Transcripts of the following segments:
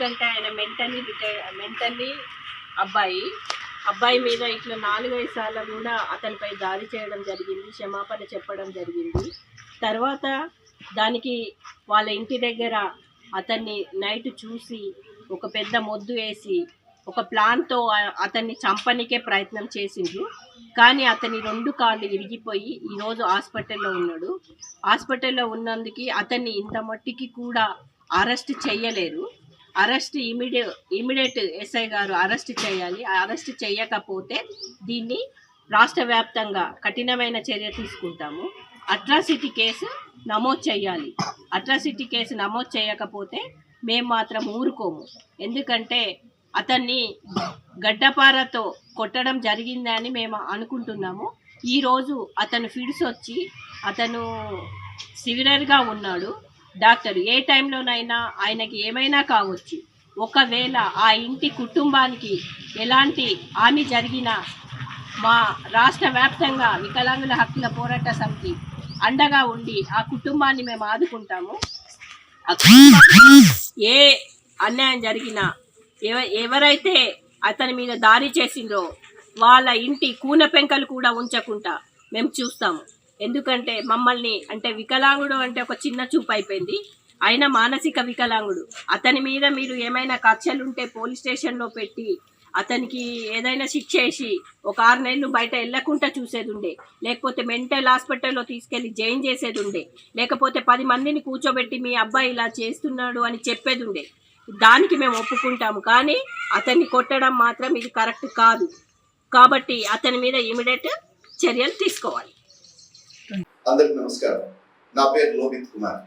ఎందుకంటే ఆయన mentally mentally అబ్బాయి. అబ్బాయి మీద ఇట్లా నాలుగైదు సార్లు కూడా అతనిపై దాడి చేయడం జరిగింది క్షమాపణ చెప్పడం జరిగింది. తర్వాత దానికి వాళ్ళ ఇంటి దగ్గర అతన్ని నైట్ చూసి ఒక పెద్ద మొద్దు వేసి ఒక ప్లాన్తో అతన్ని చంపనికే ప్రయత్నం చేసిండ్రు. కానీ అతని రెండు కాళ్ళు ఇరిగిపోయి ఈరోజు హాస్పిటల్లో ఉన్నాడు. హాస్పిటల్లో ఉన్నందుకు అతన్ని ఇంత మట్టికి కూడా అరెస్ట్ చేయలేరు. అరెస్ట్ ఇమీడియట్ ఇమీడియట్ ఎస్ఐ గారు అరెస్ట్ చేయాలి. అరెస్ట్ చేయకపోతే దీన్ని రాష్ట్ర వ్యాప్తంగా కఠినమైన చర్య తీసుకుంటాము. అట్రాసిటీ కేసు నమోదు చేయాలి. అట్రాసిటీ కేసు నమోదు చేయకపోతే మేము మాత్రం ఊరుకోము. ఎందుకంటే అతన్ని గడ్డపారతో కొట్టడం జరిగిందని మేము అనుకుంటున్నాము. ఈరోజు అతను ఫిడ్స్ వచ్చి అతను సివిరర్గా ఉన్నాడు. డాక్టర్ ఏ టైంలోనైనా ఆయనకి ఏమైనా కావచ్చు. ఒకవేళ ఆ ఇంటి కుటుంబానికి ఎలాంటి హాని జరిగినా మా రాష్ట్ర వ్యాప్తంగా వికలాంగుల హక్కుల పోరాట సమితి అండగా ఉండి ఆ కుటుంబాన్ని మేము ఆదుకుంటాము. ఏ అన్యాయం జరిగినా ఎవ ఎవరైతే అతని మీద దాడి చేసిందో వాళ్ళ ఇంటి కూన పెంకలు కూడా ఉంచకుండా మేము చూస్తాము. ఎందుకంటే మమ్మల్ని అంటే వికలాంగుడు అంటే ఒక చిన్న చూపు అయిపోయింది. ఆయన మానసిక వికలాంగుడు. అతని మీద మీరు ఏమైనా కక్షలుంటే పోలీస్ స్టేషన్లో పెట్టి అతనికి ఏదైనా శిక్ష వేసి ఒక ఆరు నెలలు బయట వెళ్ళకుండా చూసేది ఉండే లేకపోతే మెంటల్ హాస్పిటల్లో తీసుకెళ్ళి జాయిన్ చేసేది ఉండే లేకపోతే పది మందిని కూర్చోబెట్టి మీ అబ్బాయి ఇలా చేస్తున్నాడు అని చెప్పేది ఉండే దానికి మేము ఒప్పుకుంటాము. కానీ అతన్ని కొట్టడం మాత్రం ఇది కరెక్ట్ కాదు. కాబట్టి అతని మీద ఇమీడియట్ చర్యలు తీసుకోవాలి. అందరికి నమస్కారం. నా పేరు లోహిత్ కుమార్.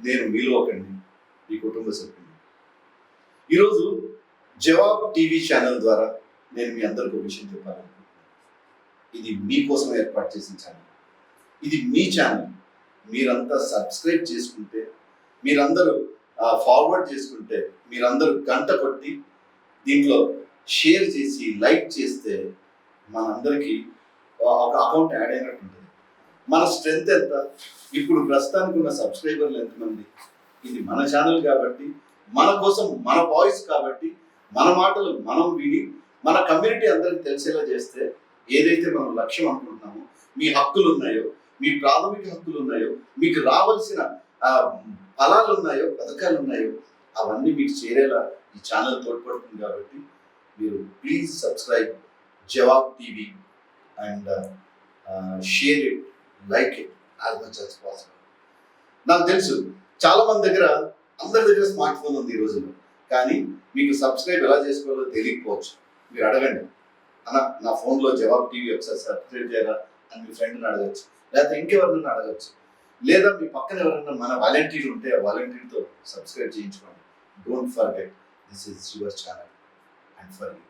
నేను మీలో ఒకండి మీ కుటుంబ సభ్యుని. ఈరోజు జవాబ్ టీవీ ఛానల్ ద్వారా నేను మీ అందరికీ ఒక విషయం చెప్పాలనుకుంటున్నాను. ఇది మీకోసం ఏర్పాటు చేసిన ఛానల్. ఇది మీ ఛానల్. మీరంతా సబ్స్క్రైబ్ చేసుకుంటే మీరందరూ ఫార్వర్డ్ చేసుకుంటే మీరందరూ గంట కొట్టి దీంట్లో షేర్ చేసి లైక్ చేస్తే మనందరికీ ఒక అకౌంట్ యాడ్ అయినట్టు ఉంటుంది మన స్ట్రెంగ్త్ ఎంత? ఇప్పుడు ప్రస్తుతానికి ఉన్న సబ్స్క్రైబర్లు ఎంతమంది? ఇది మన ఛానల్ కాబట్టి మన కోసం మన వాయిస్ కాబట్టి మన మాటలు మనం విని మన కమ్యూనిటీ అందరికి తెలిసేలా చేస్తే ఏదైతే మనం లక్ష్యం అనుకుంటున్నామో మీ హక్కులు ఉన్నాయో మీ ప్రాథమిక హక్కులు ఉన్నాయో మీకు రావాల్సిన ఫలాలు ఉన్నాయో పథకాలు ఉన్నాయో అవన్నీ మీకు చేరేలా ఈ ఛానల్ తోడ్పడుతుంది కాబట్టి మీరు please subscribe Jawab TV and share it like it as much as possible. నాకు తెలుసు చాలా మంది దగ్గర అందరి దగ్గర స్మార్ట్ ఫోన్ ఉంది ఈ రోజుల్లో. కానీ మీకు సబ్స్క్రైబ్ ఎలా చేసుకోవాలో తెలియకపోవచ్చు. మీరు అడగండి. అన్న నా ఫోన్లో జవాబ్ టీవీ ఒకసారి సబ్స్క్రైబ్ చేయాలా అని మీ ఫ్రెండ్ని అడగచ్చు. లేకపోతే ఇంకెవరినైనా అడగచ్చు. లేదా మీ పక్కన ఎవరైనా మన వాలంటీర్ ఉంటే ఆ వాలంటీర్తో సబ్స్క్రైబ్ చేయించుకోండి. Don't forget this is your channel and for you